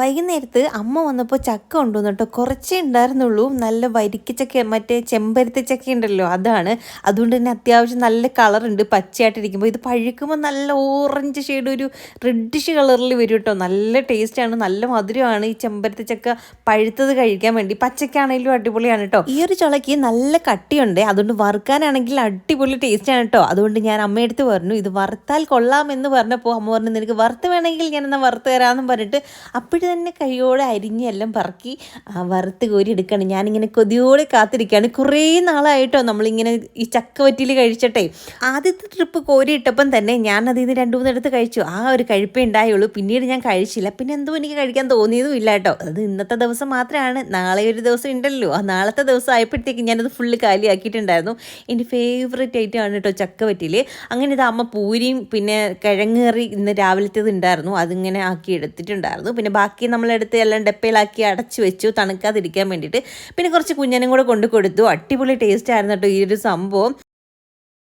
വൈകുന്നേരത്ത് അമ്മ വന്നപ്പോൾ ചക്ക കൊണ്ടുവന്നു കേട്ടോ. കുറച്ചേ ഉണ്ടായിരുന്നുള്ളൂ. നല്ല വരിക്കച്ചക്ക മറ്റേ ചെമ്പരത്തി ചക്ക ഉണ്ടല്ലോ അതാണ്. അതുകൊണ്ട് തന്നെ അത്യാവശ്യം നല്ല കളറുണ്ട് പച്ചയായിട്ടിരിക്കുമ്പോൾ ഇത് പഴുക്കുമ്പോൾ നല്ല ഓറഞ്ച് ഷെയ്ഡ് ഒരു റെഡിഷ് കളറിൽ വരും കേട്ടോ. നല്ല ടേസ്റ്റാണ് നല്ല മധുരമാണ് ഈ ചെമ്പരത്തി ചക്ക പഴുത്തത് കഴിക്കാൻ വേണ്ടി. പച്ചക്കാണെങ്കിലും അടിപൊളിയാണ് കേട്ടോ. ഈ ഒരു ചുളയ്ക്ക് നല്ല കട്ടിയുണ്ട്. അതുകൊണ്ട് വറുക്കാനാണെങ്കിൽ അടിപൊളി ടേസ്റ്റാണ് കേട്ടോ. അതുകൊണ്ട് ഞാൻ അമ്മയെടുത്ത് പറഞ്ഞു ഇത് വറുത്താൽ കൊള്ളാമെന്ന് പറഞ്ഞപ്പോൾ അമ്മ പറഞ്ഞു നിനക്ക് വറുത്ത് വേണമെങ്കിൽ ഞാൻ എന്നാൽ വറുത്ത് തരാമെന്നും പറഞ്ഞിട്ട് തന്നെ കൈയോടെ അരിഞ്ഞ് എല്ലാം പറക്കി വറുത്ത് കോരി എടുക്കുകയാണ് ഞാനിങ്ങനെ കൊതിയോടെ കാത്തിരിക്കുകയാണ്. കുറേ നാളായിട്ടോ നമ്മളിങ്ങനെ ഈ ചക്കവറ്റിൽ കഴിച്ചട്ടെ. ആദ്യത്തെ ട്രിപ്പ് കോരി ഇട്ടപ്പം തന്നെ ഞാൻ അതിൽ നിന്ന് രണ്ട് മൂന്നെടുത്ത് കഴിച്ചു. ആ ഒരു കഴിപ്പേ ഉണ്ടായുള്ളൂ. പിന്നീട് ഞാൻ കഴിച്ചില്ല. പിന്നെ എന്തോ എനിക്ക് കഴിക്കാൻ തോന്നിയതും ഇല്ല കേട്ടോ. അത് ഇന്നത്തെ ദിവസം മാത്രമാണ്. നാളെ ഒരു ദിവസം ഉണ്ടല്ലോ. ആ നാളത്തെ ദിവസം ആയപ്പോഴത്തേക്ക് ഞാനത് ഫുള്ള് കാലിയാക്കിയിട്ടുണ്ടായിരുന്നു. എന്റെ ഫേവറേറ്റ് ഐറ്റം ആണ് കേട്ടോ ചക്കവറ്റിൽ. അങ്ങനെ ഇത് അമ്മ പൂരിയും പിന്നെ കിഴങ്ങ് കറി ഇന്ന് രാവിലത്തേത് ഉണ്ടായിരുന്നു. അതിങ്ങനെ ആക്കി എടുത്തിട്ടുണ്ടായിരുന്നു. പിന്നെ ബാക്കി നമ്മളെടുത്ത് എല്ലാം ഡപ്പയിലാക്കി അടച്ചു വെച്ചു തണുക്കാതിരിക്കാൻ വേണ്ടിയിട്ട്. പിന്നെ കുറച്ച് കുഞ്ഞനും കൂടെ കൊണ്ട് കൊടുത്തു. അടിപൊളി ടേസ്റ്റ് ആയിരുന്നു കേട്ടോ ഈ ഒരു സംഭവം.